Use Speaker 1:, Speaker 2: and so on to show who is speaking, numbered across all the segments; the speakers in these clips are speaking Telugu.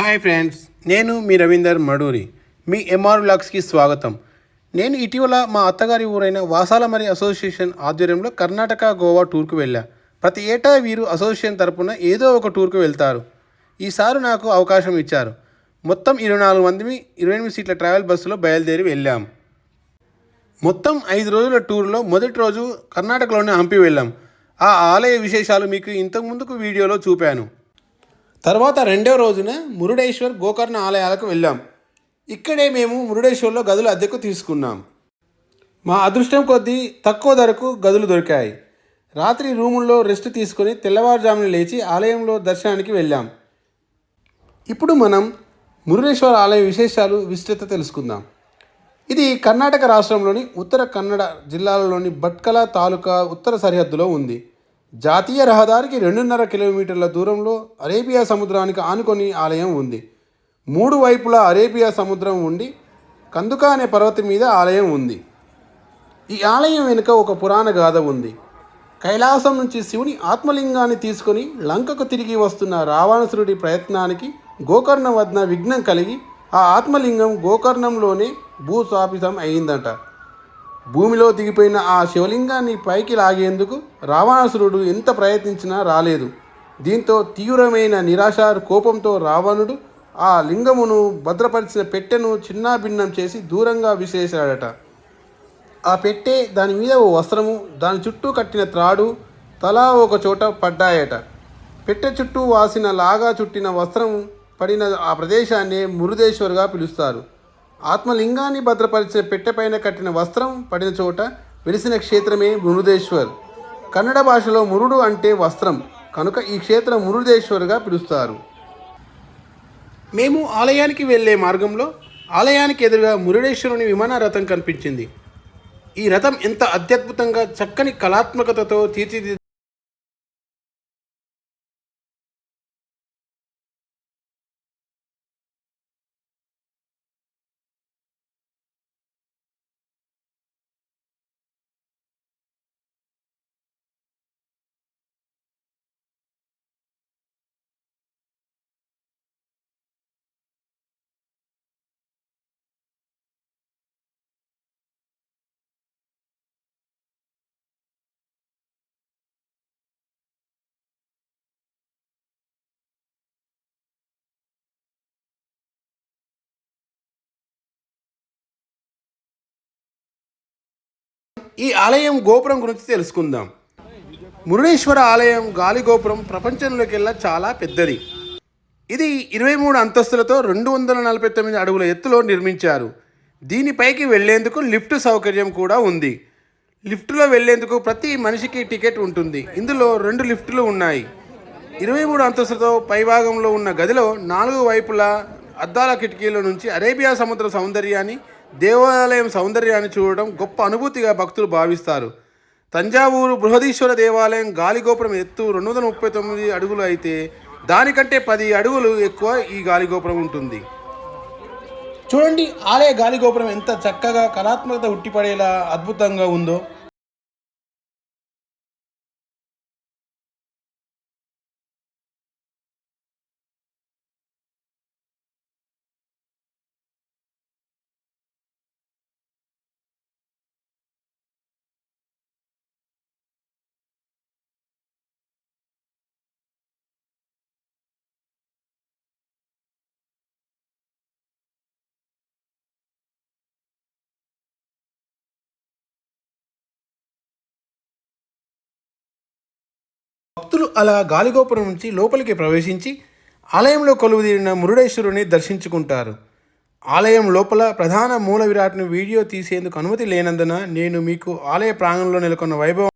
Speaker 1: హాయ్ ఫ్రెండ్స్ నేను మీ రవీందర్ మడూరి. మీ ఎంఆర్ బ్లాగ్స్కి స్వాగతం. నేను ఇటీవల మా అత్తగారి ఊరైన వాసాలమరి అసోసియేషన్ ఆధ్వర్యంలో కర్ణాటక గోవా టూర్కు వెళ్ళా. ప్రతి ఏటా వీరు అసోసియేషన్ తరపున ఏదో ఒక టూర్కు వెళ్తారు. ఈసారి నాకు అవకాశం ఇచ్చారు. మొత్తం ఇరవై నాలుగు మంది ఇరవై ఎనిమిది సీట్ల ట్రావెల్ బస్సులో బయలుదేరి వెళ్ళాం. మొత్తం ఐదు రోజుల టూర్లో మొదటి రోజు కర్ణాటకలోనే హంపి వెళ్ళాం. ఆ ఆలయ విశేషాలు మీకు ఇంతకు ముందుకు వీడియోలో చూపాను. తర్వాత రెండవ రోజున మురుడేశ్వర్ గోకర్ణ ఆలయాలకు వెళ్ళాం. ఇక్కడే మేము మురుడేశ్వర్లో గదులు అద్దెకు తీసుకున్నాం. మా అదృష్టం కొద్దీ తక్కువ ధరకు గదులు దొరికాయి. రాత్రి రూముల్లో రెస్ట్ తీసుకొని తెల్లవారుజామున లేచి ఆలయంలో దర్శనానికి వెళ్ళాం. ఇప్పుడు మనం మురుడేశ్వర ఆలయ విశేషాలు విస్తృత తెలుసుకుందాం. ఇది కర్ణాటక రాష్ట్రంలోని ఉత్తర కన్నడ జిల్లాలలోని భట్కల తాలూకా ఉత్తర సరిహద్దులో ఉంది. జాతీయ రహదారికి రెండున్నర కిలోమీటర్ల దూరంలో అరేబియా సముద్రానికి ఆనుకొని ఆలయం ఉంది. మూడు వైపులా అరేబియా సముద్రం ఉండి కందుక అనే పర్వతం మీద ఆలయం ఉంది. ఈ ఆలయం వెనుక ఒక పురాణ గాథ ఉంది. కైలాసం నుంచి శివుని ఆత్మలింగాన్ని తీసుకొని లంకకు తిరిగి వస్తున్న రావణసురుడి ప్రయత్నానికి గోకర్ణం వద్ద విఘ్నం కలిగి ఆ ఆత్మలింగం గోకర్ణంలోనే భూస్థాపితం అయిందట. భూమిలో దిగిపోయిన ఆ శివలింగాన్ని పైకి లాగేందుకు రావణాసురుడు ఎంత ప్రయత్నించినా రాలేదు. దీంతో తీవ్రమైన నిరాశ కోపంతో రావణుడు ఆ లింగమును భద్రపరిచిన పెట్టెను చిన్నాభిన్నం చేసి దూరంగా విసిరేశాడట. ఆ పెట్టె దాని మీద ఓ వస్త్రము దాని చుట్టూ కట్టిన త్రాడు తలా ఒక చోట పడ్డాయట. పెట్టె చుట్టూ వాసిన లాగా చుట్టిన వస్త్రం పడిన ఆ ప్రదేశాన్ని మురుదేశ్వర్గా పిలుస్తారు. ఆత్మలింగాన్ని భద్రపరిచిన పెట్టెపైన కట్టిన వస్త్రం పడిన చోట వెలిసిన క్షేత్రమే మురుదేశ్వర్ కన్నడ భాషలో మురుడు అంటే వస్త్రం. కనుక ఈ క్షేత్రం మురుదేశ్వర్గా పిలుస్తారు. మేము ఆలయానికి వెళ్ళే మార్గంలో ఆలయానికి ఎదురుగా మురుడేశ్వరుని విమాన రథం కనిపించింది. ఈ రథం ఎంత అత్యద్భుతంగా చక్కని కళాత్మకతతో తీర్చిది ఈ ఆలయం గోపురం గురించి తెలుసుకుందాం. మురుడేశ్వర ఆలయం గాలి గోపురం ప్రపంచంలోకెల్లా చాలా పెద్దది. ఇది ఇరవై మూడు అంతస్తులతో రెండు వందల నలభై తొమ్మిది అడుగుల ఎత్తులో నిర్మించారు. దీనిపైకి వెళ్ళేందుకు లిఫ్ట్ సౌకర్యం కూడా ఉంది. లిఫ్టులో వెళ్ళేందుకు ప్రతి మనిషికి టికెట్ ఉంటుంది. ఇందులో రెండు లిఫ్టులు ఉన్నాయి. ఇరవై మూడు అంతస్తులతో పైభాగంలో ఉన్న గదిలో నాలుగు వైపులా అద్దాల కిటికీల నుంచి అరేబియా సముద్ర సౌందర్యాన్ని దేవాలయం సౌందర్యాన్ని చూడడం గొప్ప అనుభూతిగా భక్తులు భావిస్తారు. తంజావూరు బృహదీశ్వర దేవాలయం గాలిగోపురం ఎత్తు రెండు వందల ముప్పై తొమ్మిది అడుగులు అయితే దానికంటే పది అడుగులు ఎక్కువ ఈ గాలిగోపురం ఉంటుంది. చూడండి ఆలయ గాలిగోపురం ఎంత చక్కగా కళాత్మకత ఉట్టిపడేలా అద్భుతంగా ఉందో. భక్తులు అలా గాలిగోపురం నుంచి లోపలికి ప్రవేశించి ఆలయంలో కొలువుదీరిన మురుడేశ్వరుని దర్శించుకుంటారు. ఆలయం లోపల ప్రధాన మూల విరాట్ను వీడియో తీసేందుకు అనుమతి లేనందున నేను మీకు ఆలయ ప్రాంగణంలో నెలకొన్న వైభవం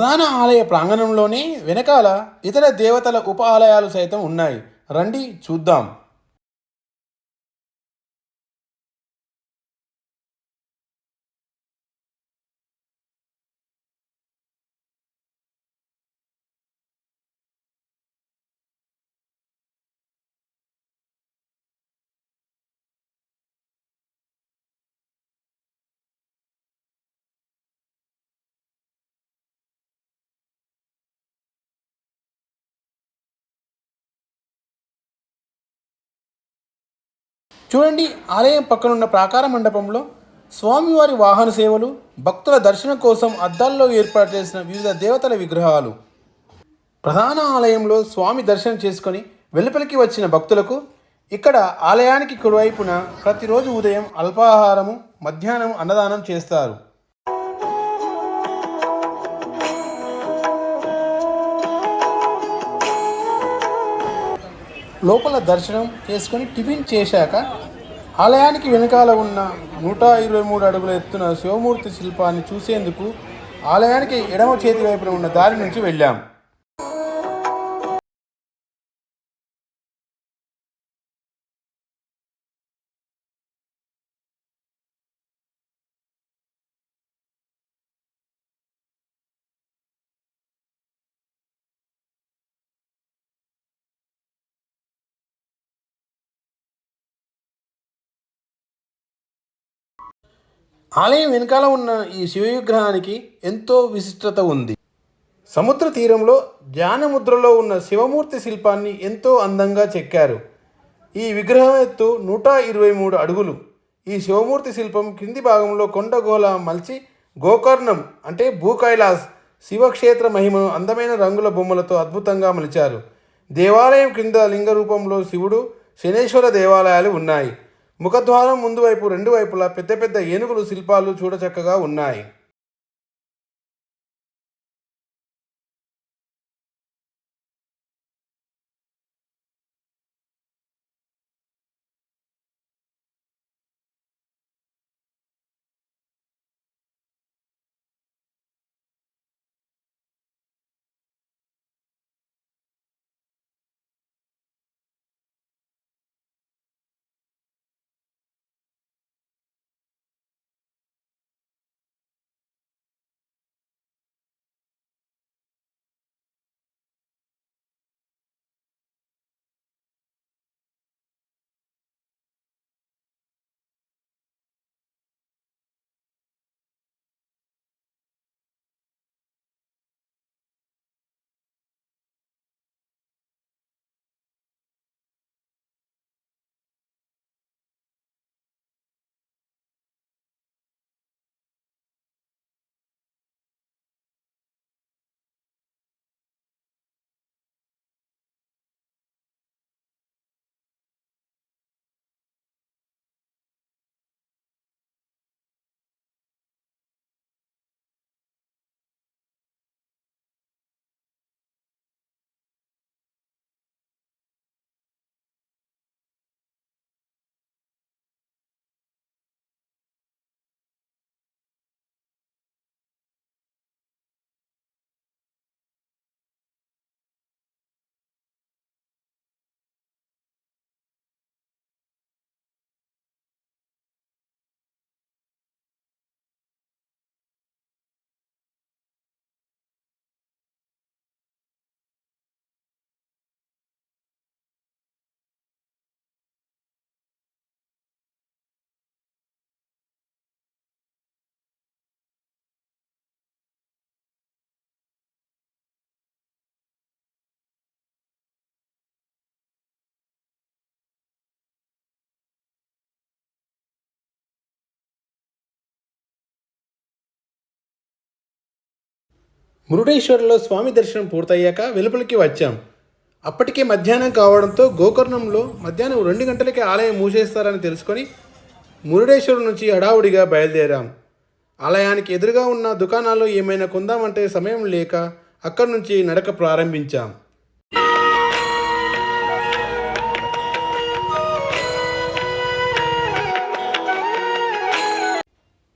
Speaker 1: ప్రధాన ఆలయ ప్రాంగణంలోనే వెనకాల ఇతర దేవతల ఉప ఆలయాలు సైతం ఉన్నాయి. రండి చూద్దాం. చూడండి ఆలయం పక్కనున్న ప్రాకార మండపంలో స్వామివారి వాహన సేవలు భక్తుల దర్శనం కోసం అద్దాల్లో ఏర్పాటు చేసిన వివిధ దేవతల విగ్రహాలు. ప్రధాన ఆలయంలో స్వామి దర్శనం చేసుకొని వెలుపలికి వచ్చిన భక్తులకు ఇక్కడ ఆలయానికి కుడివైపున ప్రతిరోజు ఉదయం అల్పాహారము మధ్యాహ్నం అన్నదానం చేస్తారు. లోపల దర్శనం చేసుకొని టిఫిన్ చేశాక ఆలయానికి వెనకాల ఉన్న నూట ఇరవై మూడు అడుగుల ఎత్తున శివమూర్తి శిల్పాన్ని చూసేందుకు ఆలయానికి ఎడమ చేతి వైపున ఉన్న దారి నుంచి వెళ్ళాం. ఆలయం వెనకాల ఉన్న ఈ శివ విగ్రహానికి ఎంతో విశిష్టత ఉంది. సముద్ర తీరంలో ధ్యానముద్రలో ఉన్న శివమూర్తి శిల్పాన్ని ఎంతో అందంగా చెక్కారు. ఈ విగ్రహం ఎత్తు నూట ఇరవై మూడు అడుగులు. ఈ శివమూర్తి శిల్పం కింది భాగంలో కొండగోళ మలిచి గోకర్ణం అంటే భూకైలాస్ శివక్షేత్ర మహిమను అందమైన రంగుల బొమ్మలతో అద్భుతంగా మలిచారు. దేవాలయం క్రింద లింగ రూపంలో శివుడు శనేశ్వర దేవాలయాలు ఉన్నాయి. ముఖద్వారం ముందు వైపు రెండు వైపులా పెద్ద పెద్ద ఏనుగులు శిల్పాలు చూడచక్కగా ఉన్నాయి. మురుడేశ్వరంలో స్వామి దర్శనం పూర్తయ్యాక వెలుపలికి వచ్చాం. అప్పటికే మధ్యాహ్నం కావడంతో గోకర్ణంలో మధ్యాహ్నం రెండు గంటలకే ఆలయం మూసేస్తారని తెలుసుకొని మురుడేశ్వరం నుంచి హడావుడిగా బయలుదేరాం. ఆలయానికి ఎదురుగా ఉన్న దుకాణాల్లో ఏమైనా కొందామంటే సమయం లేక అక్కడి నుంచి నడక ప్రారంభించాం.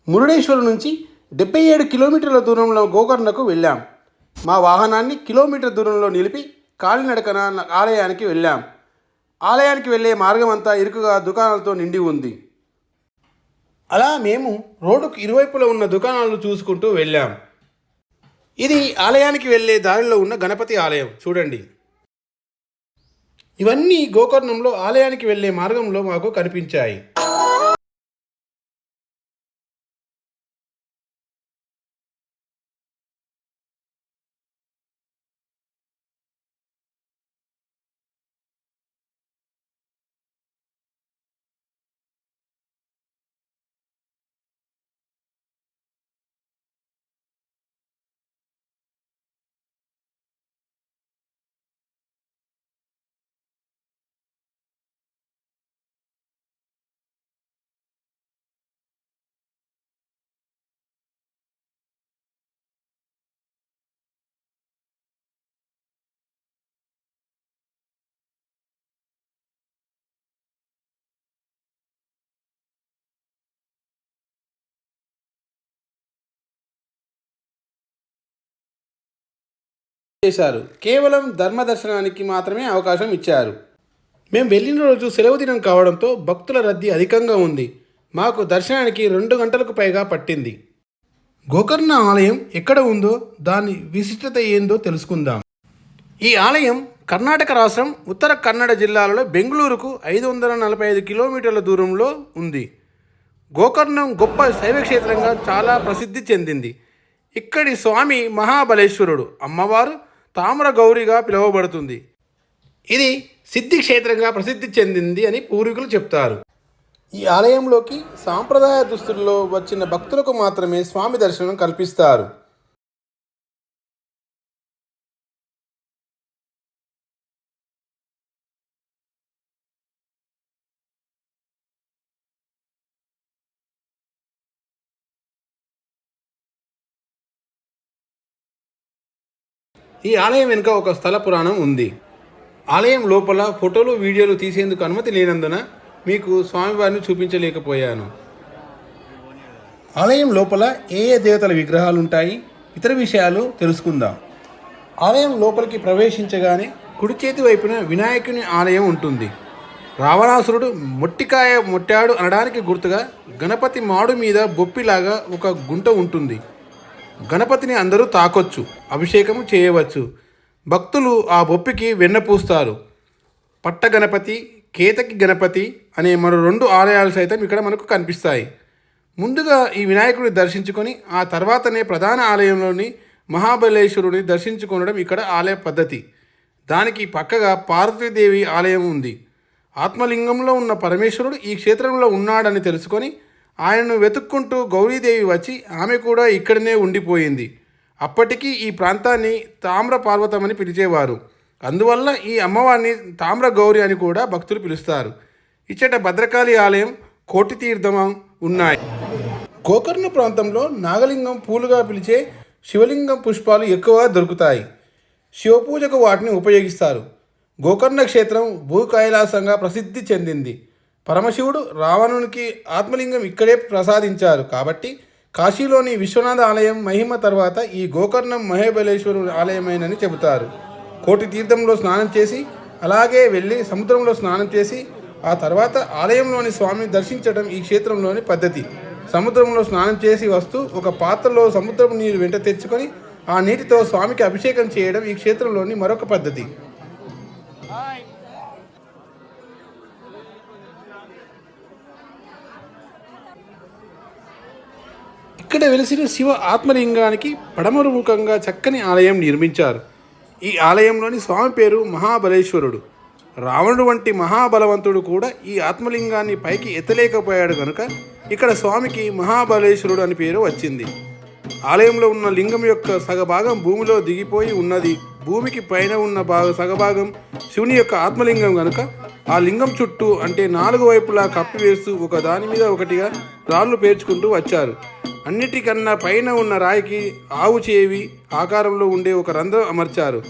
Speaker 1: మురుడేశ్వరం నుంచి డెబ్బై ఏడు కిలోమీటర్ల దూరంలో గోకర్ణకు వెళ్ళాం. మా వాహనాన్ని కిలోమీటర్ దూరంలో నిలిపి కాలినడకన ఆలయానికి వెళ్ళాం. ఆలయానికి వెళ్ళే మార్గం అంతా ఇరుకుగా దుకాణాలతో నిండి ఉంది. అలా మేము రోడ్డుకు ఇరువైపులా ఉన్న దుకాణాలను చూసుకుంటూ వెళ్ళాం. ఇది ఆలయానికి వెళ్ళే దారిలో ఉన్న గణపతి ఆలయం. చూడండి. ఇవన్నీ గోకర్ణంలో ఆలయానికి వెళ్ళే మార్గంలో మాకు కనిపించాయి. చేశారు. కేవలం ధర్మ దర్శనానికి మాత్రమే అవకాశం ఇచ్చారు. మేము వెళ్ళిన రోజు సెలవు దినం కావడంతో భక్తుల రద్దీ అధికంగా ఉంది. మాకు దర్శనానికి రెండు గంటలకు పైగా పట్టింది. గోకర్ణ ఆలయం ఎక్కడ ఉందో దాని విశిష్టత ఏందో తెలుసుకుందాం. ఈ ఆలయం కర్ణాటక రాష్ట్రం ఉత్తర కన్నడ జిల్లాలలో బెంగళూరుకు ఐదు వందల నలభై ఐదు కిలోమీటర్ల దూరంలో ఉంది. గోకర్ణం గొప్ప శైవ క్షేత్రంగా చాలా ప్రసిద్ధి చెందింది. ఇక్కడి స్వామి మహాబలేశ్వరుడు అమ్మవారు తామర గౌరిగా పిలువబడుతుంది. ఇది సిద్ధి క్షేత్రంగా ప్రసిద్ధి చెందింది అని పూర్వీకులు చెప్తారు. ఈ ఆలయంలోకి సాంప్రదాయ దుస్తుల్లో వచ్చిన భక్తులకు మాత్రమే స్వామి దర్శనం కల్పిస్తారు. ఈ ఆలయం వెనుక ఒక స్థల పురాణం ఉంది. ఆలయం లోపల ఫోటోలు వీడియోలు తీసేందుకు అనుమతి లేనందున మీకు స్వామివారిని చూపించలేకపోయాను. ఆలయం లోపల ఏ ఏ దేవతల విగ్రహాలు ఉంటాయి ఇతర విషయాలు తెలుసుకుందాం. ఆలయం లోపలికి ప్రవేశించగానే కుడి చేతి వైపున వినాయకుని ఆలయం ఉంటుంది. రావణాసురుడు మొట్టికాయ మొట్టాడు అనడానికి గుర్తుగా గణపతి మాడు మీద బొప్పిలాగా ఒక గుంట ఉంటుంది. గణపతిని అందరూ తాకొచ్చు అభిషేకం చేయవచ్చు. భక్తులు ఆ బొప్పికి వెన్న పూస్తారు. పట్ట గణపతి కేతకి గణపతి అనే మరో రెండు ఆలయాలు సైతం ఇక్కడ మనకు కనిపిస్తాయి. ముందుగా ఈ వినాయకుడిని దర్శించుకొని ఆ తర్వాతనే ప్రధాన ఆలయంలోని మహాబలేశ్వరుని దర్శించుకోవడం ఇక్కడ ఆలయ పద్ధతి. దానికి పక్కగా పార్వతీదేవి ఆలయం ఉంది. ఆత్మలింగంలో ఉన్న పరమేశ్వరుడు ఈ క్షేత్రంలో ఉన్నాడని తెలుసుకొని ఆయనను వెతుక్కుంటూ గౌరీదేవి వచ్చి ఆమె కూడా ఇక్కడనే ఉండిపోయింది. అప్పటికీ ఈ ప్రాంతాన్ని తామ్ర పార్వతమని పిలిచేవారు. అందువల్ల ఈ అమ్మవారిని తామ్ర గౌరి అని కూడా భక్తులు పిలుస్తారు. ఇచ్చట భద్రకాళి ఆలయం కోటి తీర్థం ఉన్నాయి. గోకర్ణ ప్రాంతంలో నాగలింగం పూలుగా పిలిచే శివలింగం పుష్పాలు ఎక్కువ దొరుకుతాయి. శివపూజకు వాటిని ఉపయోగిస్తారు. గోకర్ణ క్షేత్రం భూ కైలాసంగా ప్రసిద్ధి చెందింది. పరమశివుడు రావణునికి ఆత్మలింగం ఇక్కడే ప్రసాదించారు. కాబట్టి కాశీలోని విశ్వనాథ ఆలయం మహిమ తర్వాత ఈ గోకర్ణం మహేబలేశ్వరు ఆలయమేనని చెబుతారు. కోటి తీర్థంలో స్నానం చేసి అలాగే వెళ్ళి సముద్రంలో స్నానం చేసి ఆ తర్వాత ఆలయంలోని స్వామిని దర్శించడం ఈ క్షేత్రంలోని పద్ధతి. సముద్రంలో స్నానం చేసి వస్తూ ఒక పాత్రలో సముద్రపు నీరు వెంట తెచ్చుకొని ఆ నీటితో స్వామికి అభిషేకం చేయడం ఈ క్షేత్రంలోని మరొక పద్ధతి. ఇక్కడ వెలిసిన శివ ఆత్మలింగానికి పడమరుముఖంగా చక్కని ఆలయం నిర్మించారు. ఈ ఆలయంలోని స్వామి పేరు మహాబలేశ్వరుడు. రావణుడు వంటి మహాబలవంతుడు కూడా ఈ ఆత్మలింగాన్ని పైకి ఎత్తలేకపోయాడు కనుక ఇక్కడ స్వామికి మహాబలేశ్వరుడు అని పేరు వచ్చింది. ఆలయంలో ఉన్న లింగం యొక్క సగభాగం భూమిలో దిగిపోయి ఉన్నది. భూమికి పైన ఉన్న భాగ సగభాగం శివుని యొక్క ఆత్మలింగం కనుక ఆ లింగం చుట్టూ అంటే నాలుగు వైపులా కప్పివేస్తూ ఒక దాని మీద ఒకటిగా రాళ్ళు పేర్చుకుంటూ వచ్చారు. అన్నిటికన్నా పైన ఉన్న రాయికి ఆవు చేవి ఆకారంలో ఉండే ఒక రంధ్రం అమర్చారు.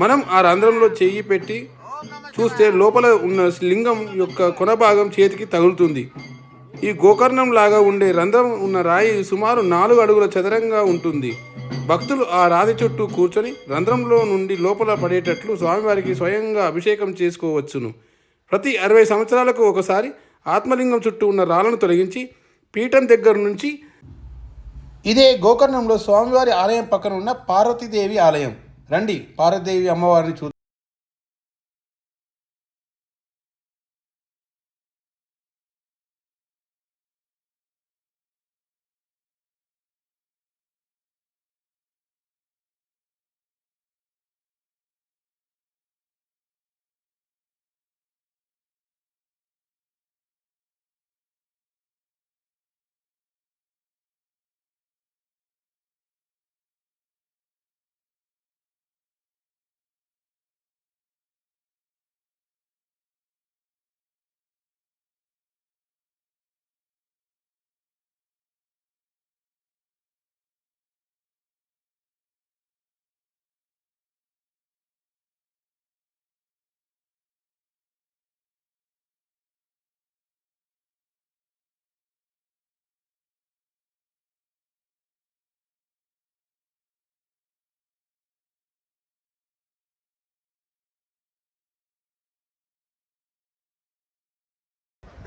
Speaker 1: మనం ఆ రంధ్రంలో చెయ్యి పెట్టి చూస్తే లోపల ఉన్న లింగం యొక్క కొన భాగం చేతికి తగులుతుంది. ఈ గోకర్ణం లాగా ఉండే రంధ్రం ఉన్న రాయి సుమారు నాలుగు అడుగుల చదరంగా ఉంటుంది. భక్తులు ఆ రాతి చుట్టూ కూర్చొని రంధ్రంలో నుండి లోపల పడేటట్లు స్వామివారికి స్వయంగా అభిషేకం చేసుకోవచ్చును. ప్రతి అరవై సంవత్సరాలకు ఒకసారి ఆత్మలింగం చుట్టూ ఉన్న రాళ్ళను తొలగించి పీఠం దగ్గర నుంచి ఇదే గోకర్ణంలో స్వామివారి ఆలయం పక్కన ఉన్న పార్వతీదేవి ఆలయం. రండి పార్వతీదేవి అమ్మవారిని చూ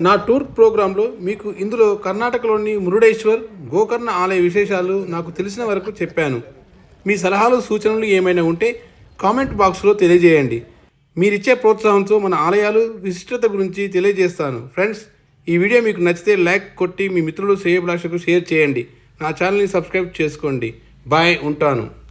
Speaker 1: నా టూర్ ప్రోగ్రాంలో మీకు ఇందులో కర్ణాటకలోని మురుడేశ్వర్ గోకర్ణ ఆలయ విశేషాలు నాకు తెలిసిన వరకు చెప్పాను. మీ సలహాలు సూచనలు ఏమైనా ఉంటే కామెంట్ బాక్స్లో తెలియజేయండి. మీరిచ్చే ప్రోత్సాహంతో మన ఆలయాలు విశిష్టత గురించి తెలియజేస్తాను. ఫ్రెండ్స్ ఈ వీడియో మీకు నచ్చితే లైక్ కొట్టి మీ మిత్రులు శ్రేయభిలాషకు షేర్ చేయండి. నా ఛానల్ని సబ్స్క్రైబ్ చేసుకోండి. బాయ్ ఉంటాను.